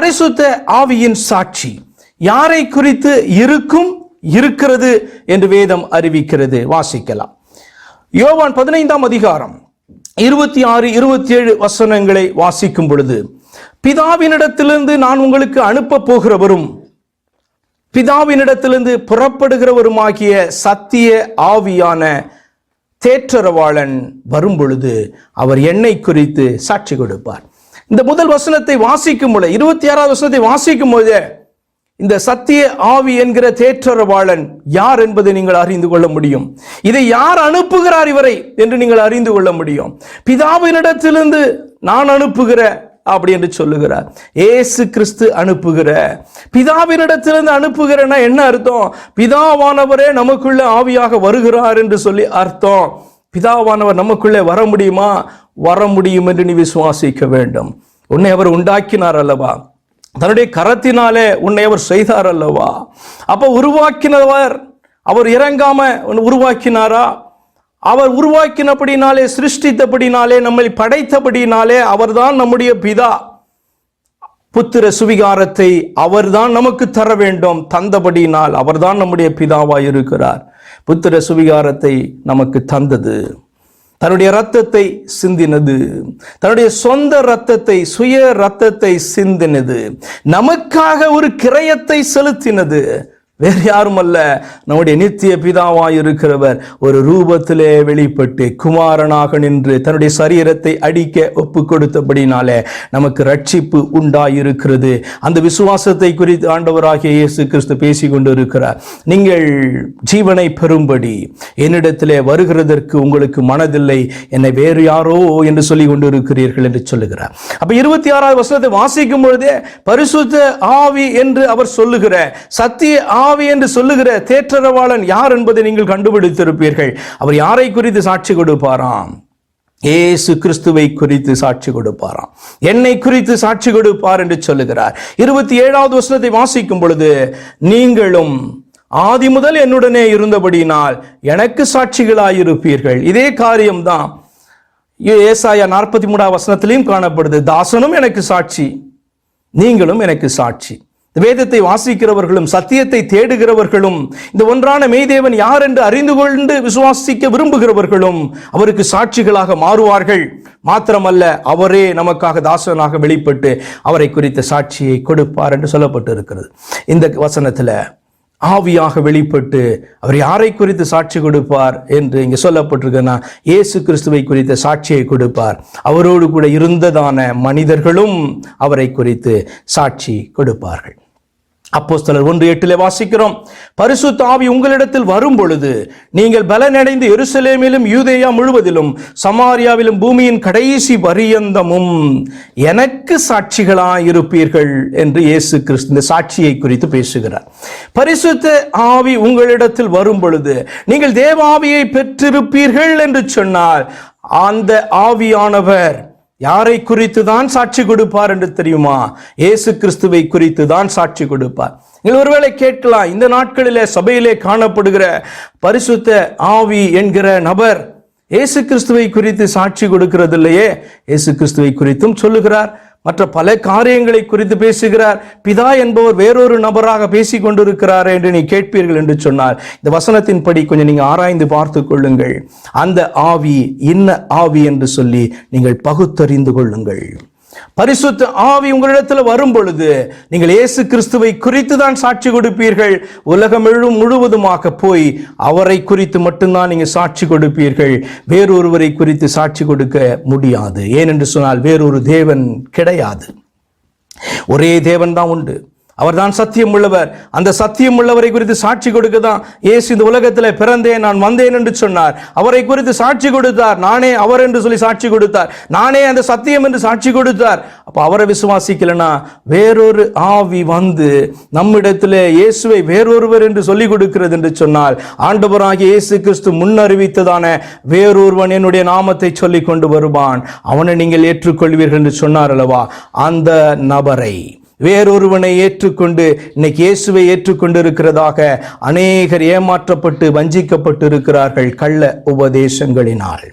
பரிசுத்த ஆவியின் சாட்சி. யாரை குறித்து இருக்கும் இருக்கிறது என்று வேதம் அறிவிக்கிறது. வாசிக்கலாம். யோவான் பதினைந்தாம் அதிகாரம் இருபத்தி ஆறு இருபத்தி ஏழு வசனங்களை வாசிக்கும் பொழுது பிதாவினிடத்திலிருந்து நான் உங்களுக்கு அனுப்ப போகிறவரும் பிதாவினிடத்திலிருந்து புறப்படுகிறவருமாகிய சத்திய ஆவியான தேற்றரவாளன் வரும் பொழுது அவர் என்னை குறித்து சாட்சி கொடுப்பார். இந்த முதல் வசனத்தை வாசிக்கும் பொழுது இருபத்தி ஆறாவது வசனத்தை வாசிக்கும் போது இந்த சத்திய ஆவி என்கிற தேற்றரவாளன் யார் என்பதை நீங்கள் அறிந்து கொள்ள முடியும். இதை யார் அனுப்புகிறார் இவரை என்று நீங்கள் அறிந்து கொள்ள முடியும். பிதாவினிடத்திலிருந்து நான் அனுப்புகிற அப்படி என்று சொல்லுகிறார். ஏசு கிறிஸ்து அனுப்புகிற. பிதாவினிடத்திலிருந்து அனுப்புகிறனா என்ன அர்த்தம்? பிதாவானவரே நமக்குள்ள ஆவியாக வருகிறார் என்று சொல்லி அர்த்தம். பிதாவானவர் நமக்குள்ளே வர முடியுமா? வர முடியும் என்று நீ விசுவாசிக்க வேண்டும். உன்னை அவர் உண்டாக்கினார் அல்லவா? தன்னுடைய கரத்தினாலே உன்னை அவர் செய்தார் அல்லவா? அப்போ உருவாக்கினவர் அவர் இறங்காம உருவாக்கினாரா? அவர் உருவாக்கினபடினாலே சிருஷ்டித்தபடினாலே நம்மை படைத்தபடினாலே அவர்தான் நம்முடைய பிதா. புத்திர சுவிகாரத்தை அவர்தான் நமக்கு தர வேண்டும். தந்தபடினால் அவர்தான் நம்முடைய பிதாவாய் இருக்கிறார் புத்திர சுவிகாரத்தை நமக்கு தந்தது. தன்னுடைய ரத்தத்தை சிந்தினது. தன்னுடைய சொந்த ரத்தத்தை சுய ரத்தத்தை சிந்தினது. நமக்காக ஒரு கிரயத்தை செலுத்தினது. வேறு யாரும் அல்ல நம்முடைய நித்திய பிதாவாய் இருக்கிறவர். ஒரு ரூபத்திலே வெளிப்பட்டு குமாரனாக நின்று தன்னுடைய சரீரத்தை அடிக்க ஒப்பு கொடுத்தபடினாலே நமக்கு ரட்சிப்பு உண்டாயிருக்கிறது. அந்த விசுவாசத்தை குறித்து ஆண்டவராகிய இயேசு கிறிஸ்து பேசிக் கொண்டு இருக்கிறார் நீங்கள் ஜீவனை பெறும்படி என்னிடத்திலே வருகிறதற்கு உங்களுக்கு மனதில்லை என்னை வேறு யாரோ என்று சொல்லி கொண்டு இருக்கிறீர்கள் என்று சொல்லுகிறார். அப்ப இருபத்தி ஆறாவது வசனத்தை வாசிக்கும் பொழுதே பரிசுத்த ஆவி என்று அவர் சொல்லுகிற சத்திய ஆவி என்று சொல்லுகிற தேற்றரவாளன் யார் என்பதை நீங்கள் கண்டுபிடித்திருப்பீர்கள். அவர் யாரை குறித்து சாட்சி கொடுப்பாராம்? ஏசு கிறிஸ்துவை குறித்து சாட்சி கொடுப்பாராம். என்னை குறித்து சாட்சி கொடுப்பார் என்று சொல்லுகிறார். இருபத்தி ஏழாவது வசனத்தை வாசிக்கும் பொழுது நீங்களும் ஆதி முதல் என்னுடனே இருந்தபடியினால் எனக்கு சாட்சிகளாயிருப்பீர்கள். இதே காரியம்தான் ஏசாயா நாற்பத்தி மூணாவது வசனத்திலையும் காணப்படுது. தாசனும் எனக்கு சாட்சி நீங்களும் எனக்கு சாட்சி. வேதத்தை வாசிக்கிறவர்களும் சத்தியத்தை தேடுகிறவர்களும் இந்த ஒன்றான மெய்தேவன் யார் என்று அறிந்து கொண்டு விசுவாசிக்க விரும்புகிறவர்களும் அவருக்கு சாட்சிகளாக மாறுவார்கள். மாத்திரமல்ல அவரே நமக்காக தாசனாக வெளிப்பட்டு அவரை குறித்த சாட்சியை கொடுப்பார் என்று சொல்லப்பட்டு இருக்கிறது இந்த வசனத்தில் ஆவியாக வெளிப்பட்டு அவர் யாரை குறித்து சாட்சி கொடுப்பார் என்று இங்கே சொல்லப்பட்டிருக்குன்னா இயேசு கிறிஸ்துவை குறித்த சாட்சியை கொடுப்பார். அவரோடு கூட இருந்ததான மனிதர்களும் அவரை குறித்து சாட்சி கொடுப்பார்கள். அப்போஸ்தலர் ஒன்று எட்டிலே வாசிக்கிறோம். பரிசு ஆவி உங்களிடத்தில் வரும் பொழுது நீங்கள் பலனடைந்து எருசலேமிலும் யூதேயா முழுவதிலும் சமாரியாவிலும் பூமியின் கடைசி பரியந்தமும் எனக்கு சாட்சிகளாய் இருப்பீர்கள் என்று இயேசு கிறிஸ்து இந்த சாட்சியை குறித்து பேசுகிறார். பரிசுத்த ஆவி உங்களிடத்தில் வரும் பொழுது நீங்கள் தேவாவியை பெற்றிருப்பீர்கள் என்று சொன்னால் அந்த ஆவியானவர் யாரை குறித்து தான் சாட்சி கொடுப்பார் என்று தெரியுமா? இயேசு கிறிஸ்துவை குறித்து தான் சாட்சி கொடுப்பார். நீங்கள் ஒருவேளை கேட்கலாம் இந்த நாட்களிலே சபையிலே காணப்படுகிற பரிசுத்த ஆவி என்கிற நபர் இயேசு கிறிஸ்துவை குறித்து சாட்சி கொடுக்கிறது இல்லையே இயேசு கிறிஸ்துவை குறித்தும் சொல்லுகிறார். மற்ற பல காரியங்களை குறித்து பேசுகிறார். பிதா என்பவர் வேறொரு நபராக பேசிக் கொண்டிருக்கிறார் என்று நீ கேட்பீர்கள் என்று சொன்னார். இந்த வசனத்தின்படி கொஞ்சம் நீங்கள் ஆராய்ந்து பார்த்து கொள்ளுங்கள். அந்த ஆவி இன்ன ஆவி என்று சொல்லி நீங்கள் பகுத்தறிந்து கொள்ளுங்கள். பரிசுத்த ஆவி உங்களிடத்தில் வரும் பொழுது நீங்கள் இயேசு கிறிஸ்துவை குறித்து தான் சாட்சி கொடுப்பீர்கள். உலகம் முழு முழுவதுமாக போய் அவரை குறித்து மட்டும்தான் நீங்க சாட்சி கொடுப்பீர்கள். வேறொருவரை குறித்து சாட்சி கொடுக்க முடியாது. ஏனென்று சொன்னால் வேறொரு தேவன் கிடையாது. ஒரே தேவன் தான் உண்டு. அவர்தான் சத்தியம் உள்ளவர் அந்த சத்தியம் உள்ளவரை குறித்து சாட்சி கொடுக்க தான் ஏசு இந்த உலகத்தில் பிறந்தேன் நான் வந்தேன் என்று சொன்னார். அவரை குறித்து சாட்சி கொடுத்தார். நானே அவர் என்று சொல்லி சாட்சி கொடுத்தார். நானே அந்த சத்தியம் என்று சாட்சி கொடுத்தார். அப்போ அவரை விசுவாசிக்கலனா வேறொரு ஆவி வந்து நம்மிடத்தில் இயேசுவை வேறொருவர் என்று சொல்லிக் கொடுக்கிறது என்று சொன்னால் ஆண்டவராகிய இயேசு கிறிஸ்து முன்னறிவித்ததான வேறொருவன் என்னுடைய நாமத்தை சொல்லிக் கொண்டு வருவான். அவனை நீங்கள் ஏற்றுக்கொள்வீர்கள் என்று சொன்னார் அல்லவா? அந்த நபரை. வேறொருவனை ஏற்றுக்கொண்டு இன்னைக்கு இயேசுவை ஏற்றுக்கொண்டு இருக்கிறதாக அநேகர் ஏமாற்றப்பட்டு வஞ்சிக்கப்பட்டு இருக்கிறார்கள் கள்ள உபதேசங்களினால்.